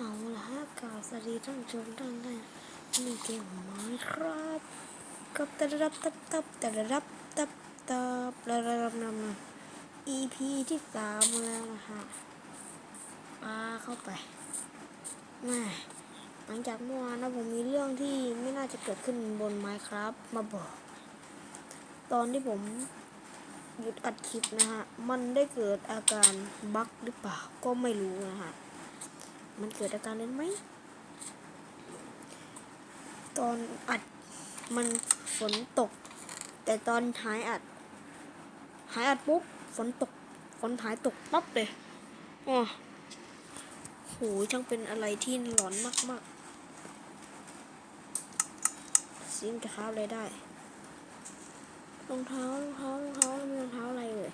เอาละฮะกล่าวสวัสดีท่านชมทุกท่านนะนี่เกมไม้ครับกับตะรับตับตับตะรับตับตับระรับนำนำ EP ที่สามแล้วนะฮะปาเข้าไปแม่หลังจากเมื่อวานนะผมมีเรื่องที่ไม่น่าจะเกิดขึ้นบนไม้ครับมาบอก ตอนที่ผมหยุดอัดคลิปนะฮะ มันได้เกิดอาการบั๊กหรือเปล่าก็ไม่รู้นะฮะ มันเกิดอาการนั้นไหม ตอนอัดมันฝนตก แต่ตอนหายอัด หายอัดปุ๊บฝนตกฝนหายตกปั๊บเลยอ๋อโหช่างเป็นอะไรที่หลอนมากๆซิงกระข้าเลยได้รองเท้ารองเท้ารองเท้ามีรองเท้าอะไรเลย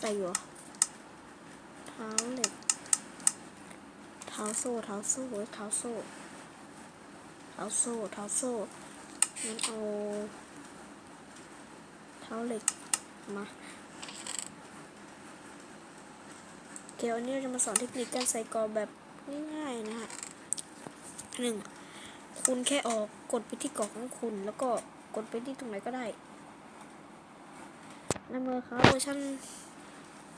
ใส่อยู่เท้าเหล็ก ท้าโซ่เท้าโซ่เท้าโซ่เท้าโซ่เท้าโซ่งั้นเอาเท้าเหล็กมาเดี๋ยววันนี้เราจะมาสอนเทคนิคการใส่กรอแบบง่ายๆนะฮะหนึ่งคุณแค่ออกกดไปที่กรอบของคุณ แล้วก็กดไปที่ตรงไหนก็ได้ในมือครับเวอร์ชัน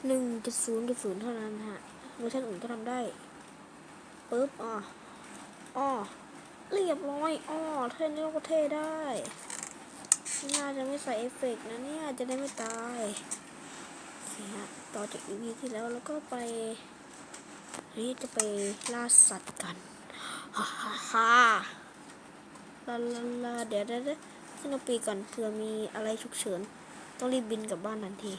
หนึ่งจุดศูนย์จุดศูนย์เท่านั้นฮะ เวอร์ชันอื่นก็ทำได้ ปึ๊บอ่ออ้อเรียบร้อยอ้อเท่นี้ก็เท่ได้ น่าจะไม่ใส่เอฟเฟกต์นะเนี่ย จะได้ไม่ตายโอเคฮะต่อจากอีพีที่แล้วแล้วก็ไป นี่จะไปล่าสัตว์กัน ฮ่าฮ่าฮ่าลาลาลาเดี๋ยวเดี๋ยวเดี๋ยวขึ้นปีกก่อนเผื่อมีอะไรฉุกเฉิน ต้องรีบบินกลับบ้านทันที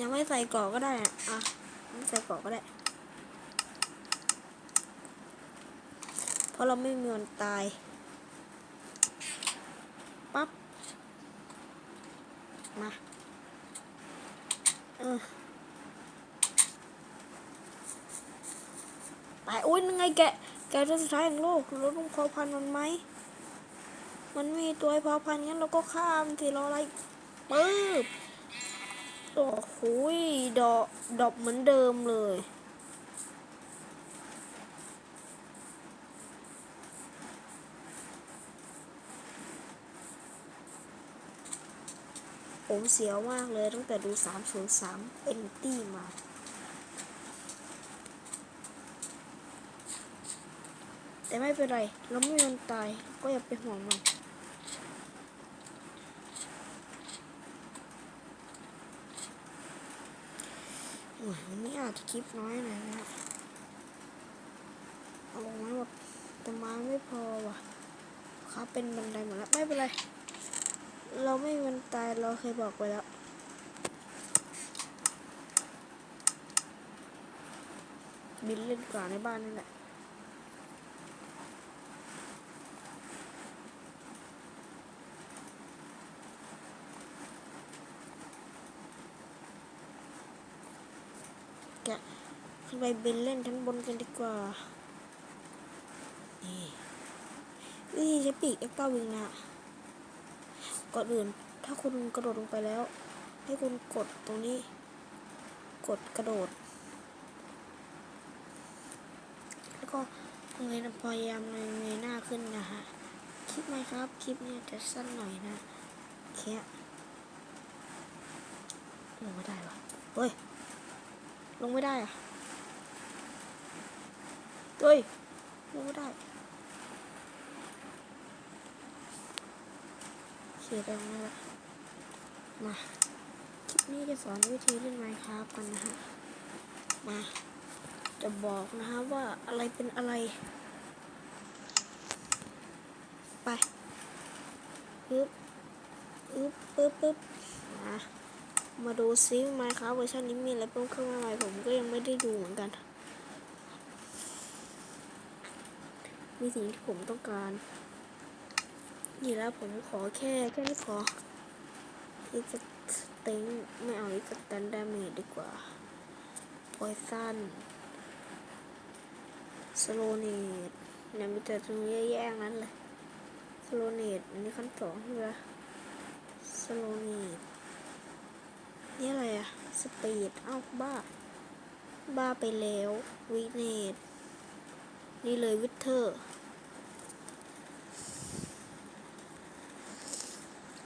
ยังไม่ใส่กรอกก็ได้อะอะไม่ใส่กรอกก็ได้ เพราะเราไม่มีวันตายปั๊บมาเออไปอุ้ยยังไงแกแกจะสุดท้ายของโลกเราต้องเพาพันมันไหมมันมีตัวให้พาพันงั้นเราก็ข้ามทีรออะไรปึ๊บ โอ้โหยดอกดอกเหมือนเดิมเลย ผมเสียวมากเลยตั้งแต่ดู 303 เอ็นตี้มาแต่ไม่เป็นไร เราไม่มีวันตาย ก็อย่าไปห่วงมัน โอ้ย วันนี้อาจจะคลิปน้อยหน่อยนะเอาลงไม้หมดแต่ไม้ไม่พอว่ะครับเป็นบันไดหมดแล้วไม่เป็นไร เราไม่มันตายเราเคยบอกไปแล้วบินเล่นกว่าในบ้านนี่แหละขึ้น ไปเบนเล่นชั้นบนกันดีกว่า นี่นี่ใช้ปีกเอ็กซ์ต้าวิงนะก่อนอื่น ถ้าคุณกระโดดลงไปแล้ว ให้คุณกดตรงนี้ กดกระโดด แล้วก็เงยพยายามเงยเงยหน้าขึ้นนะฮะ คลิปไหมครับ คลิปเนี้จะสั้นหน่อยนะแค่ลงไม่ได้วะเฮ้ย ลงไม่ได้อะ เฮ้ยลงไม่ได้เขียนตรงนี้ละมาคลิปนี้จะสอนวิธีเล่นไมค์ครับกันนะฮะมาจะบอกนะฮะว่าอะไรเป็นอะไร ไปปึ๊บปึ๊บปึ๊บปึ๊บมามาดูซิไมาครับเวอร์ชันนี้มีอะไรเพิ่มขึ้นมาใหม่ผมก็ยังไม่ได้ดูเหมือนกัน มีสิ่งที่ผมต้องการ นี่แล้วผมขอแค่แค่นี้พออีกสเต็งไม่เอาอีกสแตนดาเมจดีกว่าพอยซันสโลเนตเนี่ยมีแต่ตรงนี้แย่ๆนั้นเลยสโลเนตอันนี้ขั้นสองใช่ไหมสโลเนตนี่อะไรอะสปีด เอ้าบ้า บ้าไปแล้ววิเนตนี่เลยวิเทอร์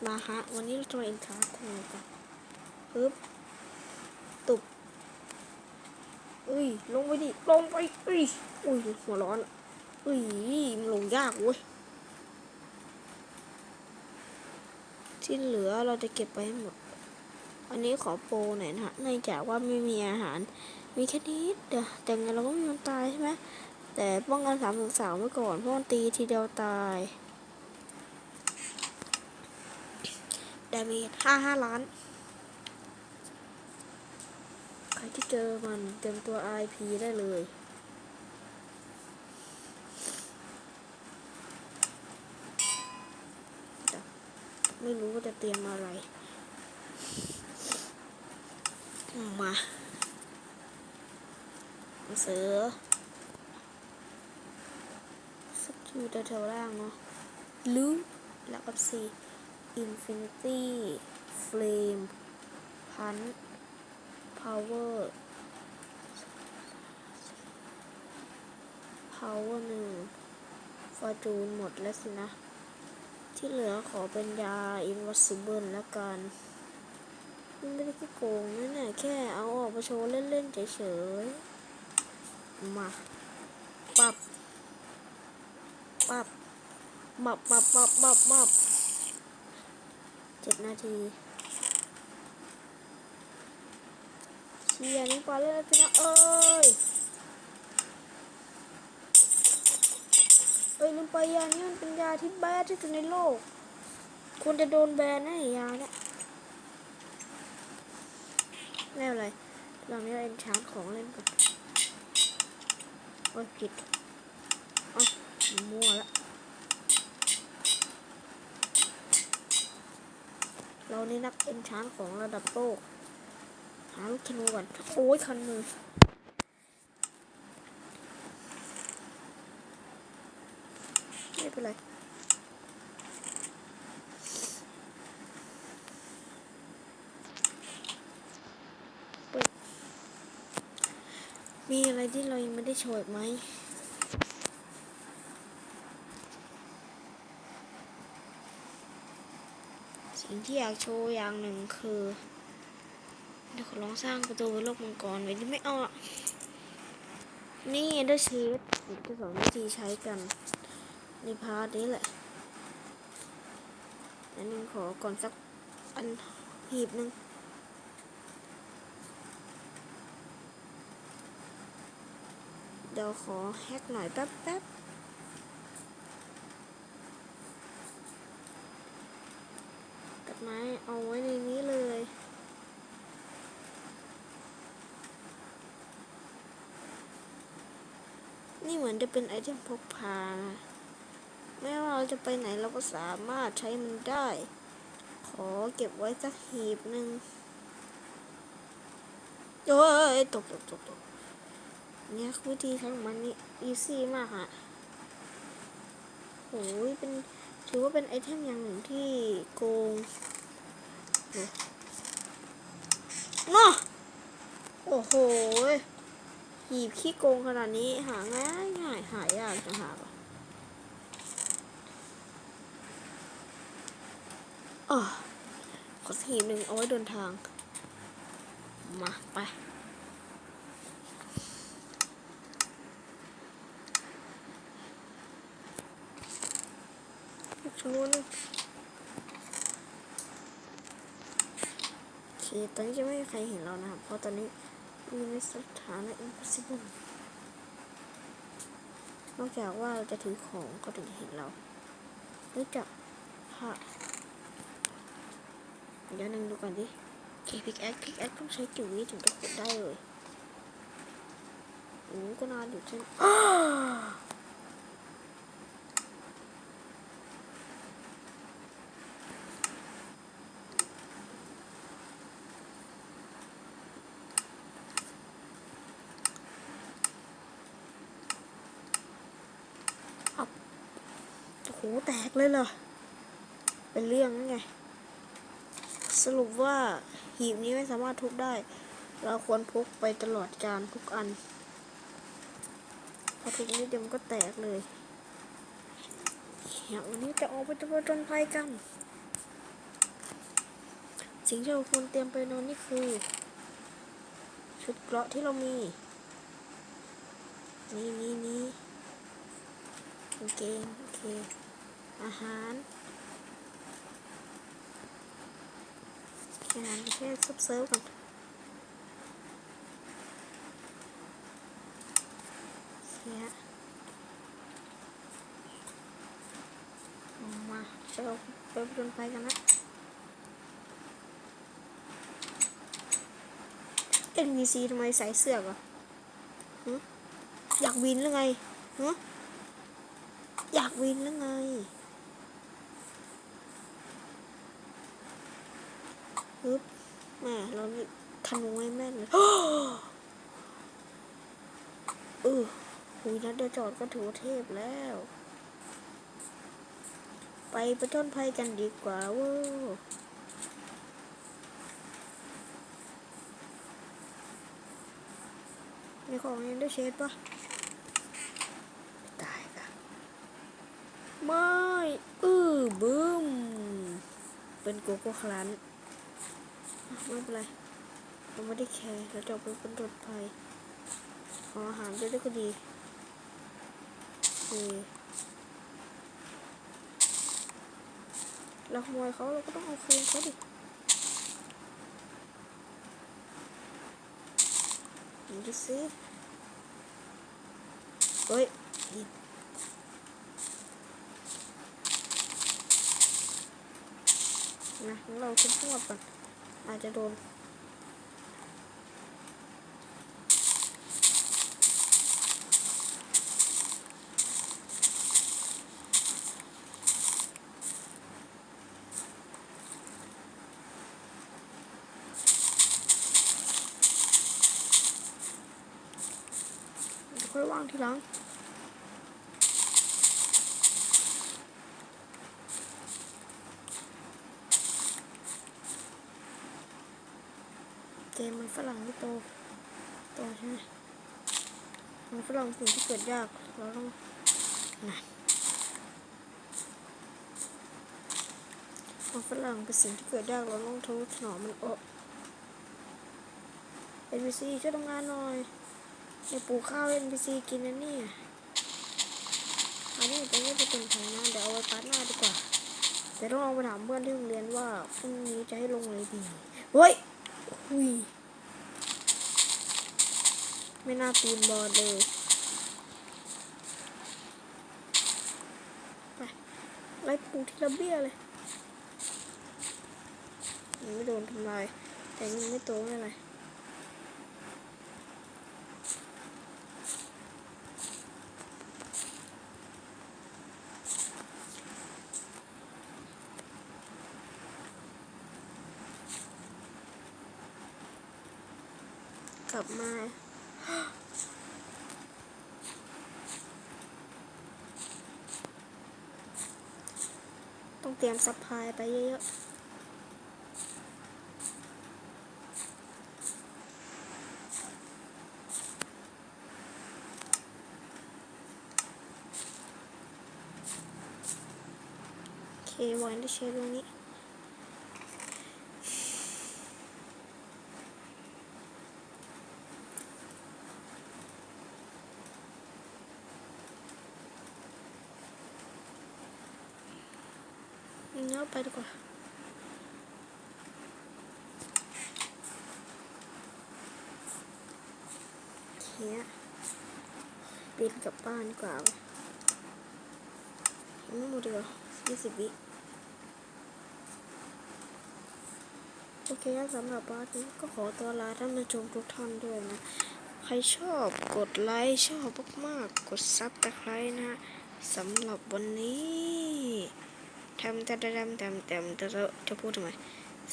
มาฮะ วันนี้เราจะมาเอ็นคาร์ทกันปึ๊บตุบอุ้ย ลงไปดิ ลงไปอุ้ยอุ้ย หัวร้อนอุ้ย มันลงยากเว้ย ที่เหลือเราจะเก็บไปให้หมด อันนี้ขอโปรหน่อยนะฮะเนื่องจากว่าไม่มีอาหาร มีแค่นิดเดียวแต่ไงเราก็ไม่มีวันตายใช่ไหมแต่ป้องกันสามถึงสามไว้ก่อนเพราะมันตีทีเดียวตาย ดาเมจห้าห้าล้าน ใครที่เจอมันเต็มตัว IP ได้เลยไม่รู้ว่าจะเตรียมอะไร มาเสือสกิลแถวล่างเนาะลูแล้วก็สีอิ นฟินิตี้เฟลมพันพาวเวอร์พาวเวอร์หนึ่งฟอร์จูนหมดแล้วสินะ ที่เหลือขอเป็นยาอินวัสซิเบิลแล้วกันมันไม่ได้โกงนะเนี่ยแค่เอาออกมาโชว์เล่น ๆ เฉยๆ มาปับปับปับปับปับปับปับ จ็ดนาทีเชียร์นี่ปลาเล่นพี่นะเอ้ยเอ้ยลืมไปยานี่มันเป็นยาที่แบดที่สุดในโลกควรจะโดนแบนนะไอ้ยาเนี่ยไม่เป็นไรลองนี้เราเอ็นชาร์จของเล่นก่อนโอ้ยผิดอ้ามั่วละ เรานี่นักเอ็นชาร์จของระดับโลกหาลูกธนูก่อนโอ้ยคันมือไม่เป็นไรเปิดมีอะไรที่เรายังไม่ได้โชว์ไหม ที่อยากโชว์อย่างหนึ่งคือเดี๋ยวขอลองสร้างประตูโลกมังกรไว้ที่ไม่เอาอนี่เดอร์ชีสจะสอนวิธีใช้กันในพาร์ทนี้แหละอันนึงขอก่อนสักอันหีบหนึ่งเดี๋ยวขอแฮกหน่อยแป๊บแป๊บตัดไม้ เอาไว้ในนี้เลย นี่เหมือนจะเป็นไอเทมพกพานะไม่ว่าเราจะไปไหนเราก็สามารถใช้มันได้ ขอเก็บไว้สักหีบหนึ่งโอ้ยตกตกตกตกเนี่ยวิธีใช้ของมันนี่อีซี่มากอะโอ้ยเป็นถือว่าเป็นไอเทมอย่างหนึ่งที่โกง นาะโอ้โหหีบขี้โกงขนาดนี้หาง่ายง่ายหายากจะหาปะอ๋อขอสีบหนึ่งเอาไว้เดินทาง มาไปชูนโอ เค ตอนนี้จะไม่มีใครเห็นเรานะครับ เพราะตอนนี้มีในสถานะ impossible นอกจากว่าเราจะถือของก็ถึงจะเห็นเรารู้จักค่ะเดี๋ยวนึงดูก่อนดิเคพิกแอคพิกแอคต้องใช้กี่วิถึงจะขุดได้เลยโอ้ก็นานอยู่ใช่ไหมอับโอ้โห แตกเลยเหรอ เป็นเรื่องนั่นไง สรุปว่าหีบนี้ไม่สามารถทุบได้ เราควรพกไปตลอดการทุกอัน พอทุบนิดเดียวมันก็แตกเลยอย่างวันนี้จะออกไปตะวันจนภัยกัน สิ่งที่เราควรเตรียมไปนอนนี่คือ ชุดเกราะที่เรามี นี่นี่นี่กางเกงโอเค อาหารอาหารแค่ซุปเซิร์ฟก่อนเสียมาเชลไปผจญภัยกันนะ NPC ทำไมใส่เสื้อกอะหึอยากวินหรือไงฮะอยากวินหรือไง ฮึบแม่เรานี่ธนูให้แม่นเลยเออหุยนัดเดียวจอดก็ถือว่าเทพแล้ว ไปประจนภัยกันดีกว่าเว้ยในของยังได้เชดปะตายค่ะไม่ อือบึ้ม เป็นโกโก้คลัน ไม่เป็นไรเราไม่ได้แคร์เราจะเอาไปเป็นรถไฟขออาหารด้วยได้ก็ดีโอเคเราขโมยเขาเราก็ต้องเอาคืนเขาดิดูสิเฮ้ยนะเราคุ้มพวดก่อน อาจจะโดนเดี๋ยวค่อยวางทีหลัง เกมมันฝรั่งที่โตโตใช่ไหมมันฝรั่งสิ่งที่เกิดยากเราต้องนะมันฝรั่งเป็นสิ่งที่เกิดยากเราต้องทนุถนอมมันโอ้เอ็นบีซีช่วยทำงานหน่อยในปลูกข้าวเอ็นบีซีกินนะเนี่ยอันนี้จะไม่ไปเป็นไถนะเดี๋ยวเอาไว้พาร์ทหน้าดีกว่าเดี๋ยวต้องลองไปถามเพื่อนที่โรงเรียนว่าพรุ่งนี้จะให้ลงอะไรดีเฮ้ย หุยไม่น่าปีนบอลเลยไปไล่ปูที่ระเบียเลยยังไม่โดนทำลาย แต่ยังไม่โตไม่ไร กลับมาต้องเตรียมซัพพลายไปเยอะๆโอเควางได้เชฟตรงนี้ ไปดีกว่าเฮียบินกลับบ้านดีกว่าไม่หมดเลยยี่สิบวิโอเคสำหรับบ้านนี้ก็ขอตัวลาท่านผู้ชมทุกท่านด้วยนะ ใครชอบกดไลค์ชอบมากๆ กดซับตะไคร้นะสำหรับวันนี้ ทำทำทำทำทำจะจะพูดทำไม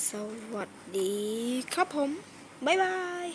สวัสดีครับผม บ๊ายบาย